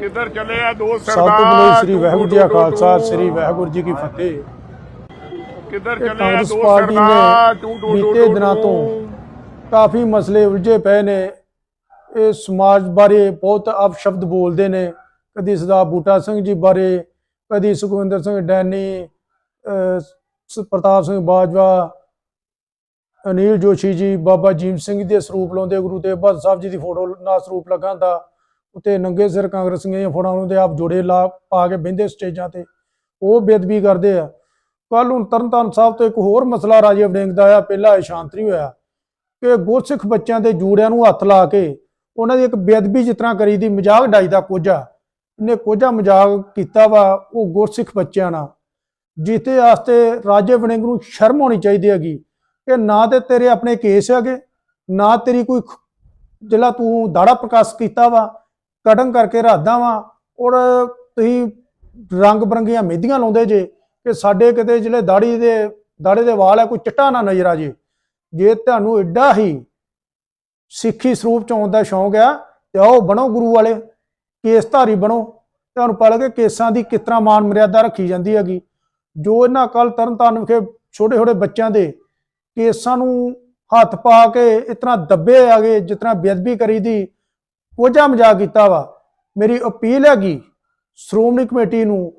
ਕਿੱਧਰ ਚੱਲੇ ਆ ਦੋ ਸਭ ਤੋਂ ਸਰਦਾਰ? ਪਹਿਲਾਂ ਸ੍ਰੀ ਵਾਹਿਗੁਰੂ ਜੀ ਕਾ ਖਾਲਸਾ ਸ੍ਰੀ ਵਾਹਿਗੁਰੂ ਜੀ ਕੀ ਫਤਿਹ। ਕਿੱਧਰ ਇਹ ਚੱਲੇ ਆ ਕਾਂਗਰਸ ਦੋ ਪਾਰਟੀ ਸਰਦਾਰ? ਨੇ ਟੂ ਟੂ ਬੀਤੇ ਦਿਨਾਂ ਤੋਂ ਕਾਫੀ ਮਸਲੇ ਉਲਝੇ ਪਏ ਨੇ। ਇਹ ਸਮਾਜ ਬਾਰੇ ਬਹੁਤ ਅਪਸ਼ਬਦ ਬੋਲਦੇ ਨੇ। ਕਦੀ ਸਰਦਾਰ ਬੂਟਾ ਸਿੰਘ ਜੀ ਬਾਰੇ ਕਦੀ ਸੁਖਵਿੰਦਰ ਸਿੰਘ ਡੈਨੀ ਅਹ, ਸ- ਪ੍ਰਤਾਪ ਸਿੰਘ ਬਾਜਵਾ ਅਨਿਲ ਜੋਸ਼ੀ ਜੀ ਬਾਬਾ ਜੀਮ ਸਿੰਘ ਦੇ ਸਰੂਪ ਲਾਉਂਦੇ ਗੁਰੂ ਤੇਗ ਬਹਾਦਰ ਸਾਹਿਬ ਜੀ ਦੀ ਫੋਟੋ ਨਾਲ ਸਰੂਪ ਲਗਾਉਂਦਾ। ਉੱਤੇ ਨੰਗੇ ਸਿਰ ਕਾਂਗਰਸੀਆਂ ਦੀਆਂ ਫੋਟੋਆਂ ਨੂੰ ਤੇ ਆਪ ਜੋੜੇ ਲਾ ਪਾ ਕੇ ਬਹਿੰਦੇ ਸਟੇਜਾਂ ਤੇ। ਉਹ ਬੇਦਬੀ ਕਰਦੇ ਆ। ਕੱਲ ਨੂੰ ਤਰਨਤਾਰਨ ਸਾਹਿਬ ਤੋਂ ਇੱਕ ਹੋਰ ਮਸਲਾ ਰਾਜੇ ਵੜਿੰਗ ਦਾ ਆਇਆ, ਪਹਿਲਾ ਇਹ ਹੋਇਆ ਕਿ ਗੁਰਸਿੱਖ ਬੱਚਿਆਂ ਦੇ ਜੂੜਿਆਂ ਨੂੰ ਹੱਥ ਲਾ ਕੇ ਉਹਨਾਂ ਦੀ ਇੱਕ ਬੇਅਦਬੀ ਜਿਸ ਤਰ੍ਹਾਂ ਕਰੀ ਦੀ ਮਜ਼ਾਕ ਡਾਈ ਦਾ ਕੋਝਾ ਇਹਨੇ ਕੋਝਾ ਮਜ਼ਾਕ ਕੀਤਾ ਵਾ ਉਹ ਗੁਰਸਿੱਖ ਬੱਚਿਆਂ ਨਾਲ। ਜਿੱਤੇ ਵਾਸਤੇ ਰਾਜੇ ਵੜਿੰਗ ਨੂੰ ਸ਼ਰਮ ਹੋਣੀ ਚਾਹੀਦੀ ਹੈਗੀ, ਕਿ ਨਾ ਤੇ ਤੇਰੇ ਆਪਣੇ ਕੇਸ ਹੈਗੇ, ਨਾ ਤੇਰੀ ਕੋਈ ਜਿਹੜਾ ਤੂੰ ਦਾੜਾ ਪ੍ਰਕਾਸ਼ ਕੀਤਾ ਵਾ ਕਟਿੰਗ ਕਰਕੇ ਰੱਖਦਾ ਵਾ। ਔਰ ਤੁਸੀਂ ਰੰਗ ਬਰੰਗੀਆਂ ਮਹਿੰਦੀਆਂ ਲਾਉਂਦੇ ਜੇ, ਕਿ ਸਾਡੇ ਕਿਤੇ ਜਿਹੜੇ ਦਾੜੀ ਦੇ, ਦਾੜੇ ਦੇ ਵਾਲ ਹੈ ਕੋਈ ਚਿੱਟਾ ਨਾ ਨਜ਼ਰ ਆ ਜੇ। ਜੇ ਤੁਹਾਨੂੰ ਐਡਾ ਹੀ ਸਿੱਖੀ ਸਰੂਪ ਚ ਆਉਣ ਦਾ ਸ਼ੌਂਕ ਆ, ਤੇ ਆਓ ਬਣੋ ਗੁਰੂ ਵਾਲੇ, ਕੇਸਧਾਰੀ ਬਣੋ। ਤੁਹਾਨੂੰ ਪਤਾ ਲੱਗੇ ਕੇਸਾਂ ਦੀ ਕਿਸ ਤਰ੍ਹਾਂ ਮਾਨ ਮਰਿਆਦਾ ਰੱਖੀ ਜਾਂਦੀ ਹੈਗੀ। ਜੋ ਇਹਨਾਂ ਕੱਲ ਤਰਨਤਾਰਨ ਵਿਖੇ ਛੋਟੇ ਛੋਟੇ ਬੱਚਿਆਂ ਦੇ ਕੇਸਾਂ ਨੂੰ ਹੱਥ ਪਾ ਕੇ ਇਸ ਤਰ੍ਹਾਂ ਦੱਬੇ ਆਗੇ ਜਿਸ ਤਰ੍ਹਾਂ ਬੇਅਦਬੀ ਕਰੀ ਦੀ ਕੋਝਾ ਮਜ਼ਾਕ ਕੀਤਾ ਵਾ। ਮੇਰੀ ਅਪੀਲ ਹੈਗੀ ਸ਼੍ਰੋਮਣੀ ਕਮੇਟੀ ਨੂੰ,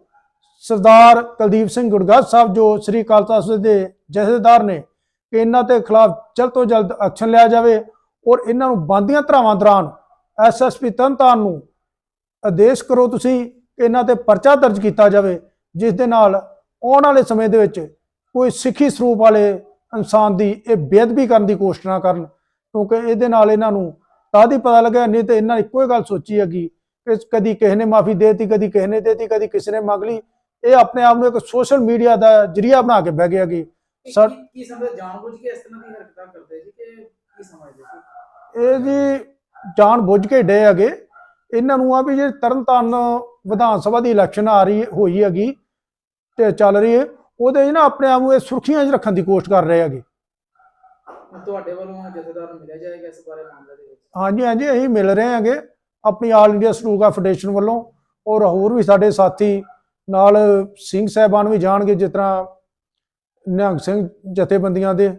ਸਰਦਾਰ ਕੁਲਦੀਪ ਸਿੰਘ ਗੁਰਗੱਜ ਸਾਹਿਬ ਜੋ ਸ੍ਰੀ ਅਕਾਲ ਤਖਤ ਸਾਹਿਬ ਦੇ ਜਥੇਦਾਰ ਨੇ ਕਿ ਇਹਨਾਂ ਤੇ ਖਿਲਾਫ ਜਲਦ ਤੋਂ ਜਲਦ ਐਕਸ਼ਨ ਲਿਆ ਜਾਵੇ ਔਰ ਇਹਨਾਂ ਨੂੰ ਬੰਦੀਆਂ ਧਰਾਵਾਂ ਦੌਰਾਨ ਐਸਐਸਪੀ ਤਰਨਤਾਰਨ ਨੂੰ ਆਦੇਸ਼ ਕਰੋ ਤੁਸੀਂ ਕਿ ਇਹਨਾਂ ਤੇ ਪਰਚਾ ਦਰਜ ਕੀਤਾ ਜਾਵੇ, ਜਿਸ ਦੇ ਨਾਲ ਆਉਣ ਵਾਲੇ ਸਮੇਂ ਦੇ ਵਿੱਚ ਕੋਈ ਸਿੱਖੀ ਸਰੂਪ ਵਾਲੇ ਇਨਸਾਨ ਦੀ ਇਹ ਬੇਅਦਬੀ ਕਰਨ ਦੀ ਕੋਸ਼ਿਸ਼ ਨਾ ਕਰਨ ਕਿਉਂਕਿ ਇਹਦੇ ਨਾਲ ਇਹਨਾਂ ਨੂੰ ਤਾਂ ਹੀ ਪਤਾ ਲੱਗਿਆ ਨਹੀਂ ਤੇ ਇਹਨਾਂ ਨੇ ਇੱਕੋ ਹੀ ਗੱਲ ਸੋਚੀ ਹੈਗੀ ਕਿ ਕਦੀ ਕਿਸੇ ਨੇ ਮਾਫੀ ਦੇਤੀ ਕਦੀ ਕਿਸੇ ਨੇ ਦੇਤੀ ਕਦੀ ਕਿਸੇ ਨੇ ਮੰਗ ਲਈ। ਇਹ ਆਪਣੇ ਆਪ ਨੂੰ ਇੱਕ ਸੋਸ਼ਲ ਮੀਡੀਆ ਦਾ ਜਰੀਆ ਬਣਾ ਕੇ ਬਹਿ ਗਿਆ ਕਿ ਸਰ- ਕੀ- ਸਮਝਦੇ? ਜਾਣਬੁੱਝ ਕੇ ਇਸ ਤਰ੍ਹਾਂ ਦੀ ਹਰਕਤਾਂ ਕਰਦੇ ਜੀ ਕਿ ਕੀ ਸਮਝਦੇ ਇਹ ਜੀ ਜਾਣ ਬੁੱਝ ਕੇ ਡੇ ਹੈਗੇ। ਇਹਨਾਂ ਨੂੰ ਆ ਵੀ ਜੇ ਤਰਨਤਾਰਨ ਵਿਧਾਨ ਸਭਾ ਦੀ ਇਲੈਕਸ਼ਨ ਆ ਰਹੀ ਹੋਈ ਹੈਗੀ ਤੇ ਚੱਲ ਰਹੀ ਹੈ ਉਹਦੇ ਨਾ ਆਪਣੇ ਆਪ ਨੂੰ ਇਹ ਸੁਰਖੀਆਂ 'ਚ ਰੱਖਣ ਦੀ ਕੋਸ਼ਿਸ਼ ਕਰ ਰਹੇ ਹੈਗੇ। ਤੁਹਾਡੇ ਵੱਲੋਂ ਜਥੇਦਾਰ ਨੂੰ ਮਿਲਿਆ ਜਾਏਗਾ ਇਸ ਬਾਰੇ ਮਾਮਲੇ ਦੇ ਵਿੱਚ? ਹਾਂਜੀ ਹਾਂਜੀ ਅਸੀਂ ਮਿਲ ਰਹੇ ਹਾਂਗੇ। ਆਪਣੀ ਆਲ ਇੰਡੀਆ ਸਟੂਗਾ ਫੈਡਰੇਸ਼ਨ ਵੱਲੋਂ। ਔਰ ਹੋਰ ਵੀ ਸਾਡੇ ਸਾਥੀ ਨਾਲ ਸਿੰਘ ਸਾਹਿਬਾਨ ਵੀ ਜਾਣਗੇ ਜਿਸ ਤਰ੍ਹਾਂ ਨਿਹੰਗ ਸਿੰਘ ਜਥੇਬੰਦੀਆਂ ਦੇ।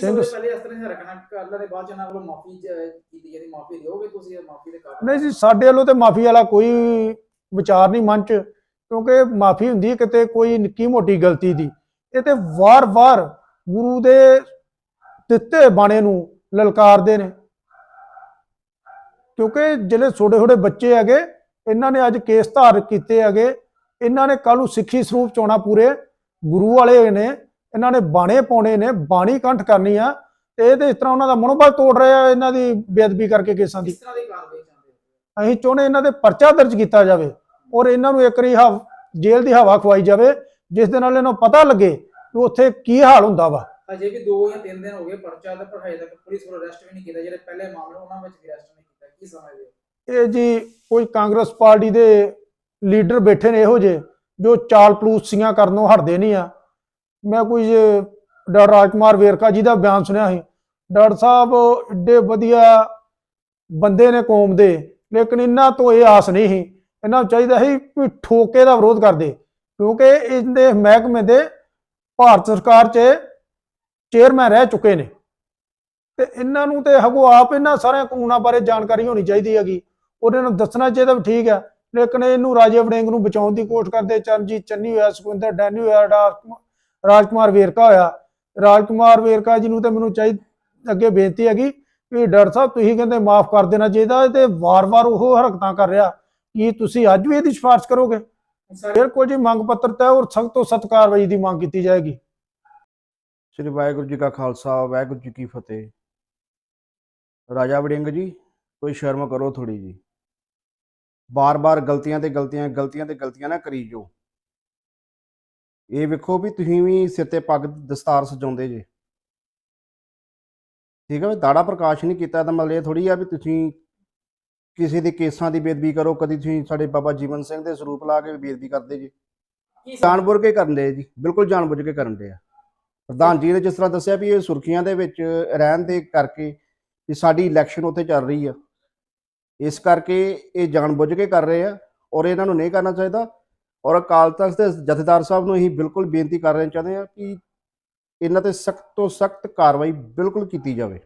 ਸਿੰਘ- ਸਮਝਦੇ ਪਹਿਲੇ ਇਸ ਤਰ੍ਹਾਂ ਦੀ ਹਰਕਤਾਂ ਕਰਨ ਦੇ ਬਾਅਦ ਚ ਇਹਨਾਂ ਵੱਲੋਂ ਮਾਫੀ ਕੀਤੀ ਜਾਂਦੀ ਮਾਫੀ ਦਿਓਗੇ ਤੁਸੀਂ ਇਹ ਮਾਫੀ ਦੇ ਕਾਰਨ? ਨਹੀਂ ਜੀ ਸਾਡੇ ਵੱਲੋਂ ਤੇ ਮਾਫੀ ਵਾਲਾ ਕੋਈ ਵਿਚਾਰ ਨਹੀਂ ਮਨ ਚ ਕਿਉਂਕਿ ਮਾਫੀ ਹੁੰਦੀ ਹੈ ਕਿਤੇ ਕੋਈ ਨਿੱਕੀ ਮੋਟੀ ਗਲਤੀ ਦੀ। ਇਹ ਤੇ ਵਾਰ-ਵਾਰ ਗੁਰੂ ਦੇ ਦਿੱਤੇ ਬਾਣੇ ਨੂੰ ਲਲਕਾਰਦੇ ਨੇ। ਕਿਉਂਕਿ ਜਿਹੜੇ ਛੋਟੇ ਛੋਟੇ ਬੱਚੇ ਹੈਗੇ ਇਹਨਾਂ ਨੇ ਅੱਜ ਕੇਸ ਧਾਰ ਕੀਤੇ ਹੈਗੇ। ਇਹਨਾਂ ਨੇ ਕੱਲ ਨੂੰ ਸਿੱਖੀ ਸਰੂਪ ਚੋਣਾ ਪੂਰੇ ਗੁਰੂ ਵਾਲੇ ਨੇ। ਇਹਨਾਂ ਨੇ ਬਾਣੇ ਪਾਉਣੇ ਨੇ ਬਾਣੀ ਕੰਠ ਕਰਨੀ ਆ। ਤੇ ਇਹ ਤੇ ਇਸ ਤਰ੍ਹਾਂ ਉਹਨਾਂ ਦਾ ਮਨੋਬਲ ਤੋੜ ਰਹੇ ਇਹਨਾਂ ਦੀ ਬੇਅਦਬੀ ਕਰਕੇ ਕੇਸਾਂ ਦੀ। ਅਸੀਂ ਚਾਹੁੰਦੇ ਇਹਨਾਂ ਦੇ ਪਰਚਾ ਦਰਜ ਕੀਤਾ ਜਾਵੇ ਔਰ ਇਹਨਾਂ ਨੂੰ ਇੱਕ ਵਾਰੀ ਹਵ ਜੇਲ੍ਹ ਦੀ ਹਵਾ ਖਵਾਈ ਜਾਵੇ ਜਿਸ ਦੇ ਨਾਲ ਇਹਨਾਂ ਨੂੰ ਪਤਾ ਲੱਗੇ ਕਿ ਉੱਥੇ ਕੀ ਹਾਲ ਹੁੰਦਾ ਵਾ। ਅਜੇ ਵੀ 2 ਜਾਂ 3 ਦਿਨ ਹੋ ਗਏ ਪਰਚਾ ਦਾ ਪਰ ਤੱਕ ਪੁਲਿਸ ਵੱਲੋਂ ਅਰੈਸਟ ਵੀ ਨਹੀਂ ਕੀਤਾ। ਜਿਹੜੇ ਪਹਿਲੇ ਮਾਮਲੇ ਉਹਨਾਂ ਵਿੱਚ ਵੀ ਅਰੈਸਟ ਨਹੀਂ ਕੀਤਾ। ਕੀ ਸਮਝਦੇ ਹੋ? ਇਹ ਜੀ ਕੋਈ ਕਾਂਗਰਸ ਪਾਰਟੀ ਦੇ ਲੀਡਰ ਬੈਠੇ ਨੇ ਇਹੋ ਜਿਹੇ, ਜੋ ਚਾਲ ਪਲੂਸੀਆਂ ਕਰਨੋਂ ਹਟਦੇ ਨਹੀਂ ਆ। ਮੈਂ ਕੋਈ ਡਾਕਟਰ ਰਾਜਕੁਮਾਰ ਵੇਰਕਾ ਜੀ ਦਾ ਬਿਆਨ ਸੁਣਿਆ ਸੀ। ਡਾਕਟਰ ਸਾਹਿਬ, ਏਡੇ ਵਧੀਆ ਬੰਦੇ ਨੇ ਕੌਮ ਦੇ, ਲੇਕਿਨ ਇਹਨਾਂ ਤੋਂ ਇਹ ਆਸ ਨਹੀਂ ਸੀ। ਇਹਨਾਂ ਨੂੰ ਚਾਹੀਦਾ ਸੀ ਵੀ ਠੋਕੇ ਦਾ ਵਿਰੋਧ ਕਰਦੇ, ਕਿਉਂਕਿ ਇਹਦੇ ਮਹਿਕਮੇ ਦੇ ਭਾਰਤ ਸਰਕਾਰ 'ਚ ਚੇਅਰਮੈਨ ਰਹਿ ਚੁੱਕੇ ਨੇ। ਤੇ ਇਹਨਾਂ ਨੂੰ ਤੇ ਹਗੋ ਆਪ ਇਹਨਾਂ ਸਾਰਿਆਂ ਕਾਨੂੰਨਾਂ ਬਾਰੇ ਜਾਣਕਾਰੀ ਹੋਣੀ ਚਾਹੀਦੀ ਹੈਗੀ। ਉਹਨਾਂ ਨੂੰ ਦੱਸਣਾ ਚਾਹੀਦਾ ਵੀ ਠੀਕ ਹੈ। ਲੇਕਿਨ ਇਹਨੂੰ ਰਾਜੇ ਵੜਿੰਗ ਨੂੰ ਬਚਾਉਣ ਦੀ ਕੋਸ਼ਿਸ਼ ਕਰਦੇ ਚਰਨਜੀਤ ਚੰਨੀ ਹੋਇਆ ਸੁਖਵਿੰਦਰ ਡੈਨੀ ਹੋਇਆ ਰਾਜਕੁਮਾਰ ਵੇਰਕਾ ਹੋਇਆ। ਰਾਜਕੁਮਾਰ ਵੇਰਕਾ ਜੀ ਨੂੰ ਤੇ ਮੈਨੂੰ ਚਾਹੀ ਅੱਗੇ ਬੇਨਤੀ ਹੈਗੀ ਵੀ ਡਾਕਟਰ ਸਾਹਿਬ ਤੁਸੀਂ ਕਹਿੰਦੇ ਮਾਫ ਕਰ ਦੇਣਾ ਚਾਹੀਦਾ ਤੇ ਵਾਰ-ਵਾਰ ਉਹ ਹਰਕਤਾਂ ਕਰ ਰਿਹਾ ਕੀ ਤੁਸੀਂ ਅੱਜ ਵੀ ਇਹਦੀ ਸਿਫਾਰਿਸ਼ ਕਰੋਗੇ। ਸਾਰੇ ਬਿਲਕੁਲ ਜੀ ਮੰਗ ਪੱਤਰ ਤੈ ਔਰ ਸਖਤ ਤੋਂ ਸਖਤ ਕਾਰਵਾਈ ਦੀ ਮੰਗ ਕੀਤੀ ਜਾਏਗੀ। ਸ੍ਰੀ ਵਾਹਿਗੁਰੂ ਜੀ ਕਾ ਖਾਲਸਾ ਵਾਹਿਗੁਰੂ ਜੀ ਕੀ ਫਤਿਹ। ਰਾਜਾ ਵੜਿੰਗ ਜੀ ਕੋਈ ਸ਼ਰਮ ਕਰੋ ਥੋੜੀ ਜੀ। ਬਾਰ-ਬਾਰ ਗਲਤੀਆਂ ਤੇ ਗਲਤੀਆਂ ਗਲਤੀਆਂ ਤੇ ਗਲਤੀਆਂ ਨਾ ਕਰੀ ਜੋ। ਇਹ ਵੇਖੋ ਵੀ ਤੁਸੀਂ ਵੀ ਸਿਰ ਤੇ ਪੱਗ ਦਸਤਾਰ ਸਜਾਉਂਦੇ ਜੇ। ਠੀਕ ਹੈ ਵੀ ਦਾੜਾ ਪ੍ਰਕਾਸ਼ ਨਹੀਂ ਕੀਤਾ ਤਾਂ ਮਤਲਬ ਇਹ ਥੋੜੀ ਆ ਵੀ ਤੁਸੀਂ ਕਿਸੇ ਦੇ ਕੇਸਾਂ ਦੀ ਬੇਦਬੀ ਕਰੋ ਕਦੀ ਤੁਸੀਂ ਸਾਡੇ ਬਾਬਾ ਜੀਵਨ ਸਿੰਘ ਦੇ ਸਰੂਪ ਲਾ ਕੇ ਬੇਦਬੀ ਕਰਦੇ ਜੀ। ਕੀ ਜਾਣਬੁੱਝ ਕੇ ਕਰਨ ਦੇ ਜੀ ਬਿਲਕੁਲ ਜਾਣਬੁੱਝ ਕੇ ਕਰਨ ਦੇ ਆ। ਪ੍ਰਧਾਨ ਜੀ ਨੇ ਜਿਸ ਤਰ੍ਹਾਂ ਦੱਸਿਆ ਵੀ ਇਹ ਸੁਰਖੀਆਂ ਦੇ ਵਿੱਚ ਰਹਿਣ ਦੇ ਕਰਕੇ ਵੀ ਸਾਡੀ ਇਲੈਕਸ਼ਨ ਉੱਥੇ ਚੱਲ ਰਹੀ ਆ। ਇਸ ਕਰਕੇ ਇਹ ਜਾਣਬੁੱਝ ਕੇ ਕਰ ਰਹੇ ਆ ਔਰ ਇਹਨਾਂ ਨੂੰ ਨਹੀਂ ਕਰਨਾ ਚਾਹੀਦਾ ਔਰ ਅਕਾਲ ਤਖਤ ਦੇ ਜਥੇਦਾਰ ਸਾਹਿਬ ਨੂੰ ਅਸੀਂ ਬਿਲਕੁਲ ਬੇਨਤੀ ਕਰ ਰਹੇ ਚਾਹੁੰਦੇ ਹਾਂ ਕਿ ਇਹਨਾਂ ਤੇ ਸਖਤ ਤੋਂ ਸਖਤ ਕਾਰਵਾਈ ਬਿਲਕੁਲ ਕੀਤੀ ਜਾਵੇ।